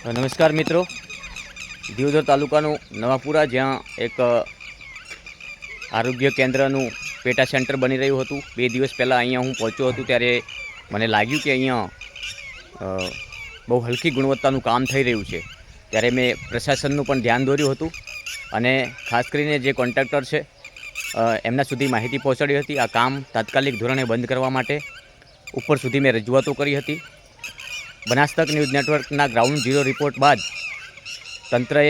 નમસ્કાર મિત્રો. દિયોદર તાલુકાનું નવાપુરા, જ્યાં એક આરોગ્ય કેન્દ્રનું પેટા સેન્ટર બની રહ્યું હતું. બે દિવસ પહેલાં અહીંયા હું પહોંચ્યો હતો ત્યારે મને લાગ્યું કે અહીંયા બહુ હલકી ગુણવત્તાનું કામ થઈ રહ્યું છે. ત્યારે મેં પ્રશાસનનું પણ ધ્યાન દોર્યું હતું અને ખાસ કરીને જે કોન્ટ્રાક્ટર છે એમના સુધી માહિતી પહોંચાડી હતી. આ કામ તાત્કાલિક ધોરણે બંધ કરવા માટે ઉપર સુધી મેં રજૂઆતો કરી હતી. બનાસતક ન્યૂઝ નેટવર્કના ગ્રાઉન્ડ ઝીરો રિપોર્ટ બાદ તંત્રએ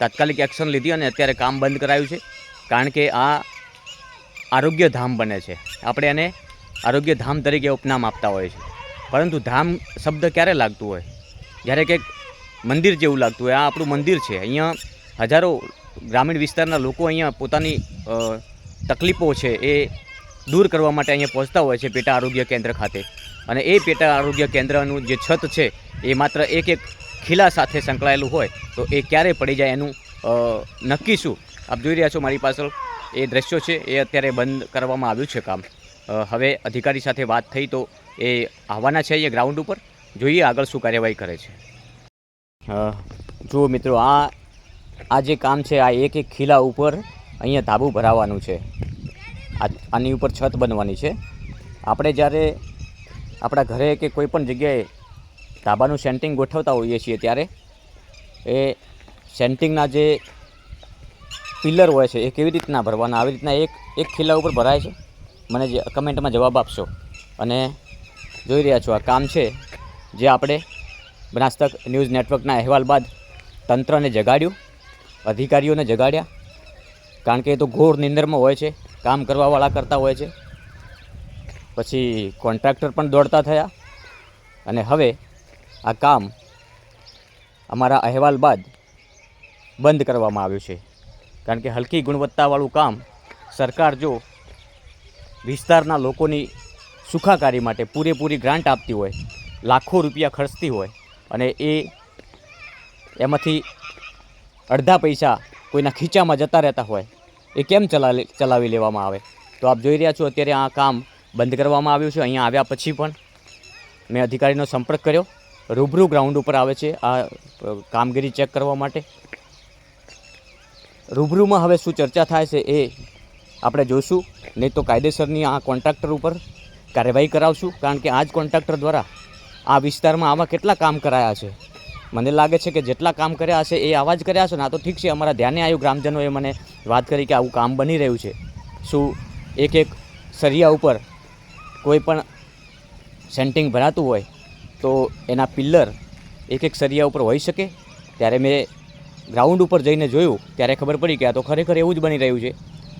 તાત્કાલિક એક્શન લીધી અને અત્યારે કામ બંધ કરાયું છે. કારણ કે આ આરોગ્ય ધામ બને છે. આપણે એને આરોગ્ય ધામ તરીકે ઉપનામ આપતા હોઈએ છીએ. પરંતુ ધામ શબ્દ ક્યારે લાગતું હોય? જ્યારે કંઈક મંદિર જેવું લાગતું હોય. આ આપણું મંદિર છે. અહીંયા હજારો ગ્રામીણ વિસ્તારના લોકો અહીંયા પોતાની તકલીફો છે એ દૂર કરવા માટે અહીંયા પહોંચતા હોય છે પેટા આરોગ્ય કેન્દ્ર ખાતે. અને એ પેટા આરોગ્ય કેન્દ્રનું જે છત છે, એ માત્ર એક એક ખીલા સાથે સંકળાયેલું હોય, તો એ ક્યારે પડી જાય એનું નક્કી શું? આપ જોઈ રહ્યા છો મારી પાછળ. એ દ્રશ્યો છે, એ અત્યારે બંધ કરવામાં આવ્યું છે કામ. હવે અધિકારી સાથે વાત થઈ તો એ આવવાના છે અહીંયા ગ્રાઉન્ડ ઉપર. જોઈએ આગળ શું કાર્યવાહી કરે છે. જુઓ મિત્રો, આ આ જે કામ છે, આ એક એક ખીલા ઉપર અહીંયા ધાબુ ભરાવાનું છે. આની ઉપર છત બનવાની છે. આપણે જ્યારે આપણા ઘરે કે કોઈ પણ જગ્યાએ ધાબાનું સેન્ટિંગ ગોઠવતા હોઈએ છીએ ત્યારે, એ સેન્ટિંગના જે પિલર હોય છે, એ કેવી રીતના ભરવાના? આવી રીતના એક એક ખિલ્લા ઉપર ભરાય છે? મને જે કમેન્ટમાં જવાબ આપશો. અને જોઈ રહ્યા છો, આ કામ છે જે આપણે બનાસતક ન્યૂઝ નેટવર્કના અહેવાલ બાદ તંત્રને જગાડ્યું, અધિકારીઓને જગાડ્યા. કારણ કે એ તો ઘોર નિંદરમાં હોય છે, કામ કરવાવાળા કરતા હોય છે. પછી કોન્ટ્રાક્ટર પણ દોડતા થયા. અને હવે આ કામ અમારા અહેવાલ બાદ બંધ કરવામાં આવ્યું છે. કારણ કે હલકી ગુણવત્તાવાળું કામ સરકાર જો વિસ્તારના લોકોની સુખાકારી માટે પૂરેપૂરી ગ્રાન્ટ આપતી હોય, લાખો રૂપિયા ખર્ચતી હોય અને એ એમાંથી અડધા પૈસા કોઈના ખીચામાં જતા રહેતા હોય, એ કેમ ચલાવી ચલાવી લેવામાં આવે? તો આપ જોઈ રહ્યા છો અત્યારે આ કામ બંધ કરવામાં આવ્યું છે. અહીંયા આવ્યા પછી પણ મેં અધિકારીનો સંપર્ક કર્યો. રૂબરૂ ગ્રાઉન્ડ ઉપર આવે છે આ કામગીરી ચેક કરવા માટે. રૂબરૂમાં હવે શું ચર્ચા થાય છે એ આપણે જોઈશું. નહીં તો કાયદેસરની આ કોન્ટ્રાક્ટર ઉપર કાર્યવાહી કરાવશું. કારણ કે આ જ કોન્ટ્રાક્ટર દ્વારા આ વિસ્તારમાં આવા કેટલા કામ કરાયા છે. મને લાગે છે કે જેટલા કામ કર્યા હશે એ આવા જ કર્યા છે ને આ તો ઠીક છે, અમારા ધ્યાને આવ્યું. ગ્રામજનોએ મને વાત કરી કે આવું કામ બની રહ્યું છે. શું એક એક સરિયા ઉપર કોઈ પણ સેન્ટિંગ ભરાતું હોય તો એના પિલ્લર એક એક સરિયા ઉપર હોઈ શકે. ત્યારે મેં ગ્રાઉન્ડ ઉપર જઈને જોયું, ત્યારે ખબર પડી કે આ તો ખરેખર એવું જ બની રહ્યું છે.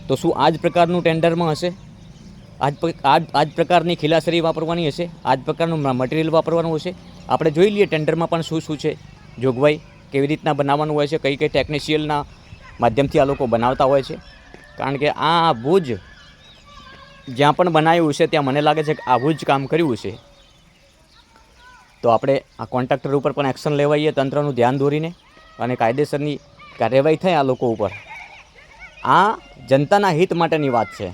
તો શું આ જ પ્રકારનું ટેન્ડરમાં હશે? આજ આ જ પ્રકારની ખીલાસરી વાપરવાની હશે? આ જ પ્રકારનું મટીરિયલ વાપરવાનું હશે? આપણે જોઈ લઈએ ટેન્ડરમાં પણ શું શું છે. જોગવાઈ કેવી રીતના બનાવવાનું હોય છે કઈ કઈ ટેકનિશિયલના માધ્યમથી આ લોકો બનાવતા હોય છે. કારણ કે આ ભુજ જ્યાં પણ બનાવ્યું છે, ત્યાં મને લાગે છે કે આવું જ કામ કર્યું છે. તો આપણે આ કોન્ટ્રાક્ટર ઉપર પણ એક્શન લેવાઈએ, તંત્રનું ધ્યાન દોરીને અને કાયદેસરની કાર્યવાહી થાય આ લોકો ઉપર. આ જનતાના હિત માટેની વાત છે.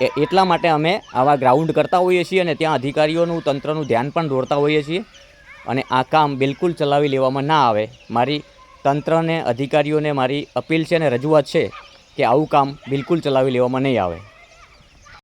એ એટલા માટે અમે આવા ગ્રાઉન્ડ કરતા હોઈએ છીએ અને ત્યાં અધિકારીઓનું, તંત્રનું ધ્યાન પણ દોરતા હોઈએ છીએ અને આ કામ બિલકુલ ચલાવી લેવામાં ના આવે. મારી તંત્રને, અધિકારીઓને મારી અપીલ છે અને રજૂઆત છે કે આવું કામ બિલકુલ ચલાવી લેવામાં નહીં આવે.